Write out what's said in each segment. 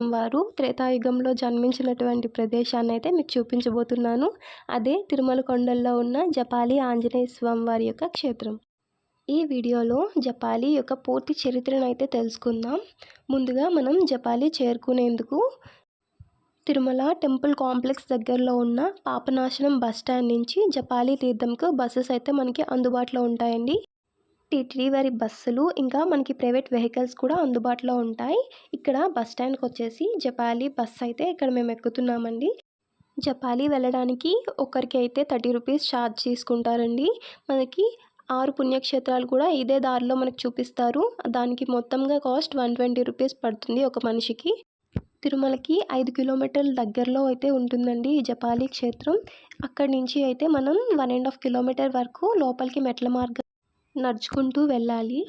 వారు త్రేతాయుగంలో జన్మించినటువంటి ప్రదేశాన్ని అయితే మీకు చూపించబోతున్నాను. అదే తిరుమల కొండల్లో ఉన్న జపాలి ఆంజనేయ స్వామి వారి యొక్క క్షేత్రం. ఈ వీడియోలో జపాలి యొక్క పూర్తి చరిత్రను అయితే తెలుసుకుందాం. ముందుగా మనం జపాలి చేరుకునేందుకు తిరుమల టెంపుల్ కాంప్లెక్స్ దగ్గరలో ఉన్న పాపనాశనం బస్ స్టాండ్ నుంచి జపాలి తీర్థంకు బస్సెస్ అయితే మనకి అందుబాటులో ఉంటాయండి. టీటీడీ వారి బస్సులు ఇంకా మనకి ప్రైవేట్ వెహికల్స్ కూడా అందుబాటులో ఉంటాయి. ఇక్కడ బస్ స్టాండ్కి వచ్చేసి జపాలి బస్ అయితే ఇక్కడ మేము ఎక్కుతున్నామండి. జపాలి వెళ్ళడానికి ఒకరికి అయితే థర్టీ రూపీస్ ఛార్జ్ తీసుకుంటారండి. మనకి ఆరు పుణ్యక్షేత్రాలు కూడా ఇదే దారిలో మనకు చూపిస్తారు. దానికి మొత్తంగా కాస్ట్ వన్ ట్వంటీ రూపీస్ పడుతుంది ఒక మనిషికి. తిరుమలకి ఐదు కిలోమీటర్ల దగ్గరలో అయితే ఉంటుందండి ఈ జపాలి క్షేత్రం. అక్కడి నుంచి అయితే మనం వన్ అండ్ హాఫ్ కిలోమీటర్ వరకు లోపలికి మెట్ల మార్గం నడుచుకుంటూ వెళ్ళాలి.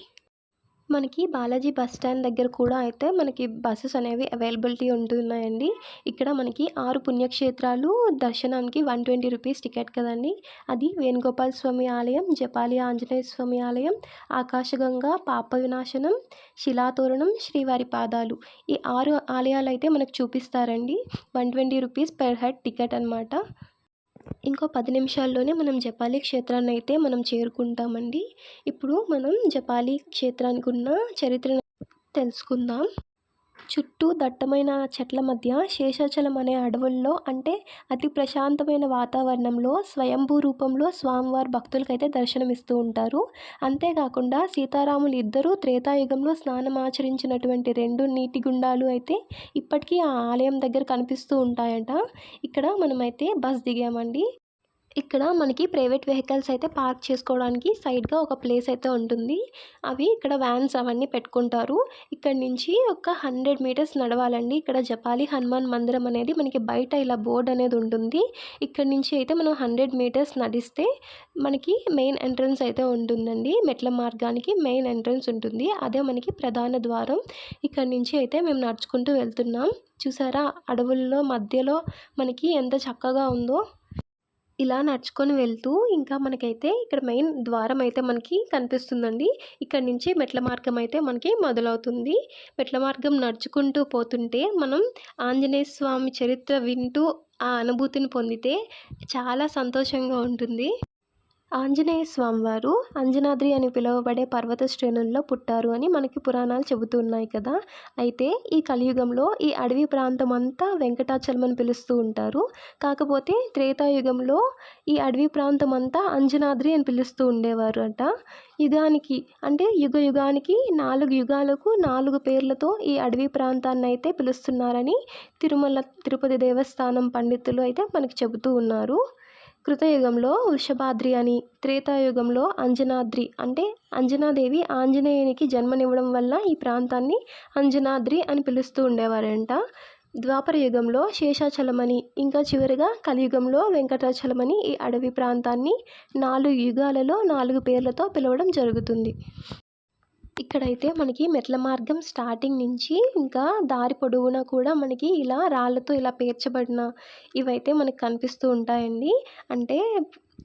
మనకి బాలాజీ బస్ స్టాండ్ దగ్గర కూడా అయితే మనకి బస్సెస్ అనేవి అవైలబిలిటీ ఉంటున్నాయండి. ఇక్కడ మనకి ఆరు పుణ్యక్షేత్రాలు దర్శనానికి వన్ ట్వంటీ రూపీస్ టికెట్ కదండి. అది వేణుగోపాల స్వామి ఆలయం జపాలి ఆంజనేయ స్వామి ఆలయం ఆకాశగంగా పాప వినాశనం శిలాతోరణం శ్రీవారి పాదాలు. ఈ ఆరు ఆలయాలు అయితే మనకు చూపిస్తారండి. One twenty rupees per head ticket అనమాట ఇంకో పది నిమిషాల్లోనే మనం జపాలి క్షేత్రాన్ని అయితే మనం చేరుకుంటామండి. ఇప్పుడు మనం జపాలి క్షేత్రానికి ఉన్న చరిత్రను తెలుసుకుందాం. చుట్టూ దట్టమైన చెట్ల మధ్య శేషాచలం అనే అడవుల్లో అంటే అతి ప్రశాంతమైన వాతావరణంలో స్వయంభూ రూపంలో స్వామివారి భక్తులకైతే దర్శనమిస్తూ ఉంటారు. అంతేకాకుండా సీతారాములు ఇద్దరూ త్రేతాయుగంలో స్నానం ఆచరించినటువంటి రెండు నీటి గుండాలు అయితే ఇప్పటికీ ఆ ఆలయం దగ్గర కనిపిస్తూ ఉంటాయట. ఇక్కడ మనమైతే బస్ దిగామండి. ఇక్కడ మనకి ప్రైవేట్ వెహికల్స్ అయితే పార్క్ చేసుకోవడానికి సైడ్గా ఒక ప్లేస్ అయితే ఉంటుంది. అవి ఇక్కడ వ్యాన్స్ అవన్నీ పెట్టుకుంటారు. ఇక్కడ నుంచి ఒక హండ్రెడ్ మీటర్స్ నడవాలండి. ఇక్కడ జపాలి హనుమాన్ మందిరం అనేది మనకి బయట ఇలా బోర్డు అనేది ఉంటుంది. ఇక్కడ నుంచి అయితే మనం హండ్రెడ్ మీటర్స్ నడిస్తే మనకి మెయిన్ ఎంట్రన్స్ అయితే ఉంటుందండి. మెట్ల మార్గానికి మెయిన్ ఎంట్రన్స్ ఉంటుంది. అదే మనకి ప్రధాన ద్వారం. ఇక్కడ నుంచి అయితే మేము నడుచుకుంటూ వెళ్తున్నాం. చూసారా? అడవుల్లో మధ్యలో మనకి ఎంత చక్కగా ఉందో. ఇలా నడుచుకొని వెళ్తూ ఇంకా మనకైతే ఇక్కడ మెయిన్ ద్వారం అయితే మనకి కనిపిస్తుందండి. ఇక్కడ నుంచి మెట్ల మార్గం అయితే మనకి మొదలవుతుంది. మెట్ల మార్గం నడుచుకుంటూ పోతుంటే మనం ఆంజనేయ స్వామి చరిత్ర వింటూ ఆ అనుభూతిని పొందితే చాలా సంతోషంగా ఉంటుంది. ఆంజనేయ స్వామివారు అంజనాద్రి అని పిలువబడే పర్వత శ్రేణుల్లో పుట్టారు అని మనకి పురాణాలు చెబుతున్నాయి కదా. అయితే ఈ కలియుగంలో ఈ అడవి ప్రాంతం అంతా వెంకటాచలం అని పిలుస్తూ ఉంటారు. కాకపోతే త్రేతాయుగంలో ఈ అడవి ప్రాంతం అంతా అంజనాద్రి అని పిలుస్తూ ఉండేవారు అంట. యుగానికి అంటే యుగ యుగానికి నాలుగు యుగాలకు నాలుగు పేర్లతో ఈ అడవి ప్రాంతాన్ని అయితే పిలుస్తున్నారని తిరుమల తిరుపతి దేవస్థానం పండితులు అయితే మనకి చెబుతూ ఉన్నారు. కృతయుగంలో వృషభాద్రి అని త్రేతాయుగంలో అంజనాద్రి అంటే అంజనాదేవి ఆంజనేయునికి జన్మనివ్వడం వల్ల ఈ ప్రాంతాన్ని అంజనాద్రి అని పిలుస్తూ ఉండేవారంట. ద్వాపర యుగంలో శేషాచలమని ఇంకా చివరిగా కలియుగంలో వెంకటాచలమని ఈ అడవి ప్రాంతాన్ని నాలుగు యుగాలలో నాలుగు పేర్లతో పిలవడం జరుగుతుంది. ఇక్కడైతే మనకి మెట్ల మార్గం స్టార్టింగ్ నుంచి ఇంకా దారి పొడవునా కూడా మనకి ఇలా రాళ్ళతో ఇలా పేర్చబడిన ఇవైతే మనకు కనిపిస్తూ ఉంటాయండి. అంటే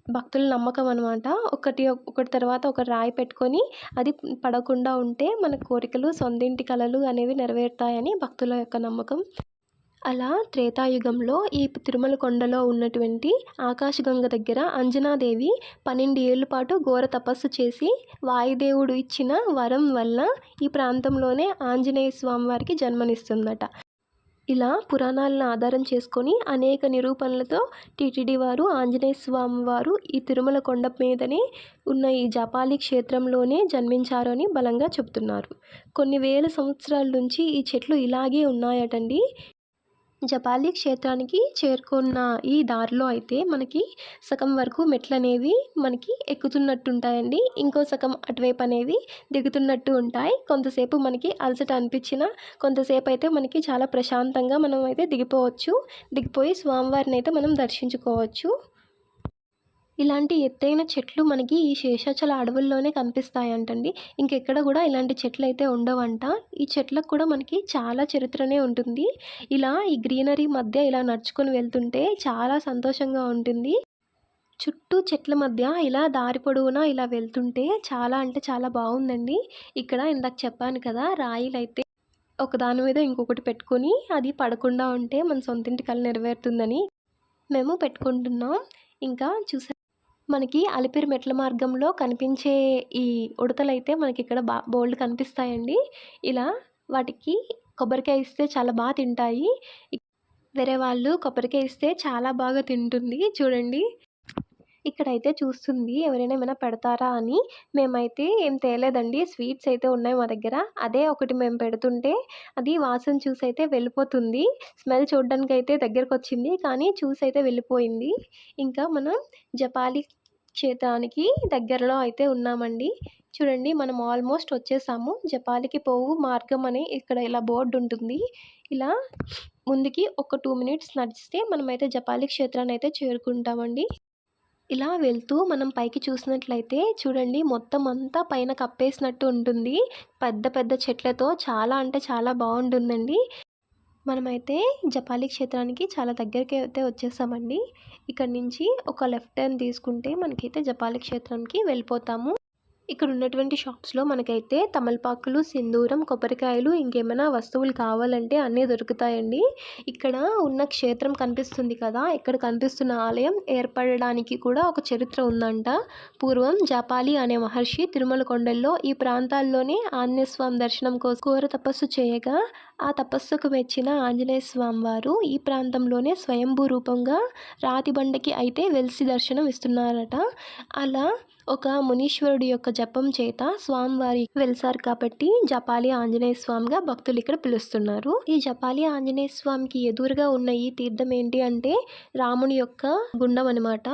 భక్తుల నమ్మకం అనమాట ఒకటి ఒకటి తర్వాత ఒక రాయి పెట్టుకొని అది పడకుండా ఉంటే మన కోరికలు సొంతింటి కలలు అనేవి నెరవేరుతాయని భక్తుల యొక్క నమ్మకం. అలా త్రేతాయుగంలో ఈ తిరుమల కొండలో ఉన్నటువంటి ఆకాశగంగ దగ్గర అంజనాదేవి పన్నెండు ఏళ్ళ పాటు ఘోర తపస్సు చేసి వాయుదేవుడు ఇచ్చిన వరం వల్ల ఈ ప్రాంతంలోనే ఆంజనేయ స్వామి వారికి జన్మనిస్తుందట. ఇలా పురాణాలను ఆధారం చేసుకొని అనేక నిరూపణలతో టీటీడీ వారు ఆంజనేయ స్వామి వారు ఈ తిరుమల కొండ మీదనే ఉన్న ఈ జపాలి క్షేత్రంలోనే జన్మించారు అని బలంగా చెబుతున్నారు. కొన్ని వేల సంవత్సరాల నుంచి ఈ చెట్లు ఇలాగే ఉన్నాయటండి. జపాలి క్షేత్రానికి చేరుకున్న ఈ దారిలో అయితే మనకి సగం వరకు మెట్లు అనేవి మనకి ఎక్కుతున్నట్టు ఉంటాయండి ఇంకో సగం అటువైపు అనేవి దిగుతున్నట్టు ఉంటాయి. కొంతసేపు మనకి అలసట అనిపించిన కొంతసేపు అయితే మనకి చాలా ప్రశాంతంగా మనం అయితే దిగిపోవచ్చు. దిగిపోయి స్వామివారిని అయితే మనం దర్శించుకోవచ్చు. ఇలాంటి ఎత్తైన చెట్లు మనకి ఈ శేషాచల అడవుల్లోనే కనిపిస్తాయంటండి. ఇంకెక్కడ కూడా ఇలాంటి చెట్లు అయితే ఉండవంట. ఈ చెట్లకు కూడా మనకి చాలా చరిత్రనే ఉంటుంది. ఇలా ఈ గ్రీనరీ మధ్య ఇలా నడుచుకొని వెళ్తుంటే చాలా సంతోషంగా ఉంటుంది. చుట్టూ చెట్ల మధ్య ఇలా దారి పొడవునా ఇలా వెళ్తుంటే చాలా అంటే చాలా బాగుందండి. ఇక్కడ ఇందాక చెప్పాను కదా రాయిలు అయితే మీద ఇంకొకటి పెట్టుకొని అది పడకుండా ఉంటే మన సొంతింటి కళ నెరవేరుతుందని మేము పెట్టుకుంటున్నాం. ఇంకా చూసా మనకి అలిపిరి మెట్ల మార్గంలో కనిపించే ఈ ఉడతలు అయితే మనకి ఇక్కడ బా బోల్డ్ కనిపిస్తాయండి. ఇలా వాటికి కొబ్బరికాయ ఇస్తే చాలా బాగా తింటాయి. వేరే వాళ్ళు కొబ్బరికాయ ఇస్తే చాలా బాగా తింటుంది. చూడండి. ఇక్కడైతే చూస్తుంది ఎవరైనా ఏమైనా పెడతారా అని. మేమైతే ఏం తేలేదండి. స్వీట్స్ అయితే ఉన్నాయి మా దగ్గర. అదే ఒకటి మేము పెడుతుంటే అది వాసన చూసి అయితే వెళ్ళిపోతుంది. స్మెల్ చూడడానికి అయితే దగ్గరకు వచ్చింది కానీ చూసి అయితే వెళ్ళిపోయింది. ఇంకా మనం జపాలి క్షేత్రానికి దగ్గరలో అయితే ఉన్నామండి. చూడండి మనం ఆల్మోస్ట్ వచ్చేసాము. జపాలికి పోవు మార్గం అని ఇక్కడ ఇలా బోర్డు ఉంటుంది. ఇలా ముందుకి ఒక టూ మినిట్స్ నడిస్తే మనమైతే జపాలి క్షేత్రాన్ని అయితే చేరుకుంటామండి. ఇలా వెళ్తూ మనం పైకి చూసినట్లయితే చూడండి మొత్తం అంతా పైన కప్పేసినట్టు ఉంటుంది. పెద్ద పెద్ద చెట్లతో చాలా అంటే చాలా బాగుంటుందండి. మనమైతే జపాలి క్షేత్రానికి చాలా దగ్గరికి అయితే వచ్చేసామండి. ఇక్కడ నుంచి ఒక లెఫ్ట్ టర్న్ తీసుకుంటే మనకైతే జపాలి క్షేత్రానికి వెళ్ళిపోతాము. ఇక్కడ ఉన్నటువంటి షాప్స్లో మనకైతే తమలపాకులు సింధూరం కొబ్బరికాయలు ఇంకేమైనా వస్తువులు కావాలంటే అన్నీ దొరుకుతాయండి. ఇక్కడ ఉన్న క్షేత్రం కనిపిస్తుంది కదా ఇక్కడ కనిపిస్తున్న ఆలయం ఏర్పడడానికి కూడా ఒక చరిత్ర ఉందంట. పూర్వం జపాలి అనే మహర్షి తిరుమల కొండల్లో ఈ ప్రాంతాల్లోనే ఆంజనేయ స్వామి దర్శనం కోసం ఘోర తపస్సు చేయగా ఆ తపస్సుకు మెచ్చిన ఆంజనేయ స్వామి వారు ఈ ప్రాంతంలోనే స్వయంభూ రూపంగా రాతి బండకి అయితే వెలిసి దర్శనం ఇస్తున్నారట. అలా ఒక మునీశ్వరుడి యొక్క జపం చేత స్వామివారి వెలిసారు కాబట్టి జపాలి ఆంజనేయ స్వామిగా భక్తులు ఇక్కడ పిలుస్తున్నారు. ఈ జపాలి ఆంజనేయ స్వామికి ఎదురుగా ఉన్న ఈ తీర్థం ఏంటి అంటే రాముని యొక్క గుండం అనమాట